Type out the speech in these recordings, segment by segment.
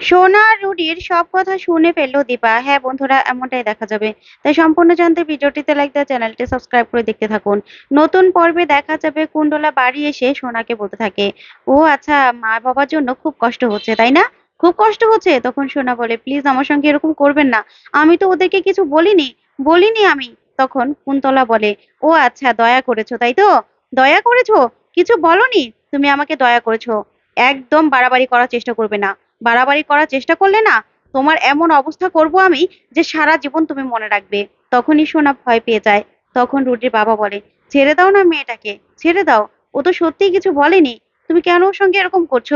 সোনা রুডির সব কথা শুনে ফেলল দীপা। হ্যাঁ বন্ধুরা, এমনটাই দেখা যাবে। তাই সম্পূর্ণ জানতে ভিডিওটিতে লাইক দেওয়া, চ্যানেলটি সাবস্ক্রাইব করে দেখতে থাকুন। নতুন পর্বে দেখা যাবে কুণ্ডলা বাড়ি এসে সোনাকে বলতে থাকে। ও আচ্ছা মা বাবার জন্য খুব কষ্ট হচ্ছে, তাই না? খুব কষ্ট হচ্ছে? তখন সোনা বলে প্লিজ আমার সঙ্গে এরকম করবেন না। আমি তো ওদেরকে কিছু বলিনি বলিনি আমি। তখন কুন্তলা বলে, ও আচ্ছা দয়া করেছ, তাই তো? দয়া করেছ? কিছু বলনি? তুমি আমাকে দয়া করেছ। একদম বাড়াবাড়ি করার চেষ্টা করবে না। বাড়াবাড়ি করার চেষ্টা করলে না, তোমার এমন অবস্থা করব আমি যে সারা জীবন তুমি মনে রাখবে। তখনই সোনা ভয় পেয়ে যায়। তখন রুটির বাবা বলে, ছেড়ে দাও না মেয়েটাকে, ছেড়ে দাও। ও তো সত্যিই কিছু বলেনি। তুমি কেন ওর সঙ্গে এরকম করছ?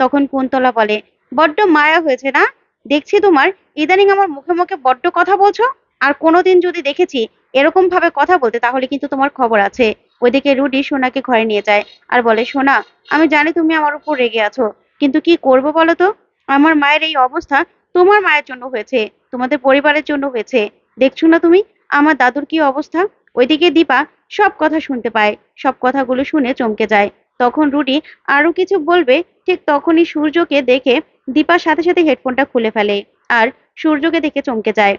তখন কুন্তলা বলে, বড্ড মায়া হয়েছে না? দেখছি তোমার ইদানিং আমার মুখে মুখে বড্ড কথা বলছো। আর কোনোদিন যদি দেখেছি এরকম ভাবে কথা বলতে, তাহলে কিন্তু তোমার খবর আছে। ওইদিকে রুডি সোনাকে ঘরে নিয়ে যায় আর বলে, সোনা, আমি জানি তুমি আমার উপর রেগে আছো, কিন্তু কি করব বলো তো? আমার মায়ের এই অবস্থা তোমার মায়ের জন্য হয়েছে, তোমাদের পরিবারের জন্য হয়েছে। দেখছ না তুমি? আমার দাদুর কি অবস্থা? ওইদিকে দীপা সব কথা শুনতে পায়, সব কথাগুলো শুনে চমকে যায়। তখন রুডি আরও কিছু বলবে, ঠিক তখনই সূর্যকে দেখে দীপার সাথে সাথে হেডফোনটা খুলে ফেলে আর সূর্যকে দেখে চমকে যায়।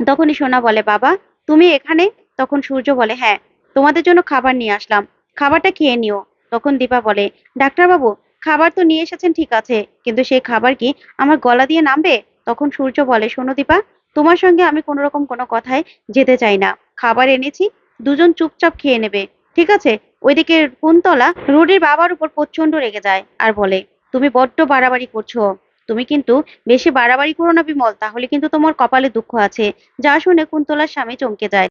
তখনই সোনা বলে, বাবা, তুমি এখানে? তখন সূর্য বলে হ্যাঁ তোমাদের জন্য খাবার নিয়ে আসলাম। খাবারটা খেয়ে নিও। তখন দীপা বলে, ডাক্তারবাবু খাবার তো নিয়ে এসেছেন, ঠিক আছে। কিন্তু সেই খাবার কি আমার গলা দিয়ে নামবে? তখন সূর্য বলে, শোনো দীপা, তোমার সঙ্গে আমি কোনো রকম কোনো কথায় যেতে চাই না। খাবার এনেছি, দুজন চুপচাপ খেয়ে নেবে, ঠিক আছে? ওইদিকে কুন্তলা রুডির বাবার উপর প্রচণ্ড রেগে যায় আর বলে, তুমি বড্ড বাড়াবাড়ি করছ। তুমি কিন্তু বেশি বাড়াবাড়ি করো না বিমল, তাহলে কিন্তু তোমার কপালে দুঃখ আছে। যা শুনে কুন্তলার স্বামী চমকে যায়।